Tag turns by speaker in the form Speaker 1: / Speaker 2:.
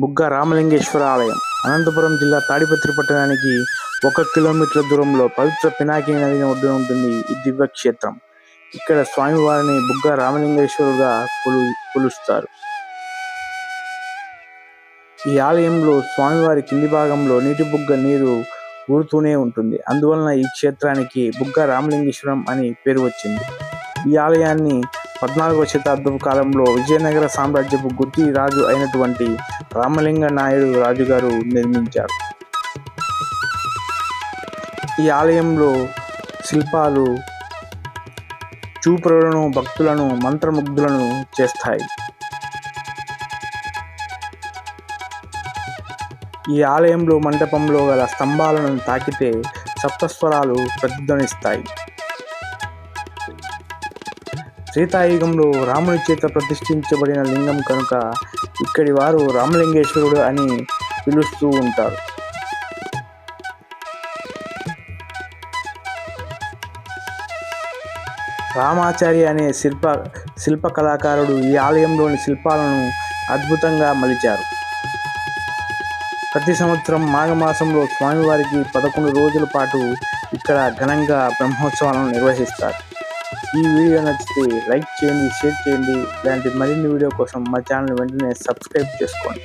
Speaker 1: బుగ్గ రామలింగేశ్వర ఆలయం. అనంతపురం జిల్లా తాడిపత్రి పట్టణానికి ఒక కిలోమీటర్ల దూరంలో పవిత్ర పినాకి నది ఒడ్డున ఉంటుంది ఈ దివ్య క్షేత్రం ఇక్కడ స్వామివారిని బుగ్గ రామలింగేశ్వరుగా కొలు కొలుస్తారు. ఈ ఆలయంలో స్వామివారి కింది భాగంలో నీటి బుగ్గ నీరు ఊరుతూనే ఉంటుంది. అందువలన ఈ క్షేత్రానికి బుగ్గ రామలింగేశ్వరం అని పేరు వచ్చింది. ఈ ఆలయాన్ని పద్నాలుగవ శతాబ్దపు కాలంలో విజయనగర సామ్రాజ్యపు గుత్తి రాజు అయినటువంటి రామలింగ నాయుడు రాజుగారు నిర్మించారు. ఈ ఆలయంలో శిల్పాలు చూపులను భక్తులను మంత్రముగ్ధులను చేస్తాయి. ఈ ఆలయంలో మండపంలో గల స్తంభాలను తాకితే సప్తస్వరాలు ప్రతిధ్వనిస్తాయి. త్రేతాయుగంలో రాముని చేత ప్రతిష్ఠించబడిన లింగం కనుక ఇక్కడి వారు రామలింగేశ్వరుడు అని పిలుస్తూ ఉంటారు. రామాచారి అనే శిల్ప శిల్ప కళాకారుడు ఈ ఆలయంలోని శిల్పాలను అద్భుతంగా మలిచారు. ప్రతి సంవత్సరం మాఘమాసంలో స్వామివారికి పదకొండు రోజుల పాటు ఇక్కడ ఘనంగా బ్రహ్మోత్సవాలను నిర్వహిస్తారు. ఈ వీడియో నచ్చితే లైక్ చేయండి షేర్ చేయండి. ఇలాంటి మరిన్ని వీడియో కోసం మా ఛానల్ వెంటనే సబ్స్క్రైబ్ చేసుకోండి.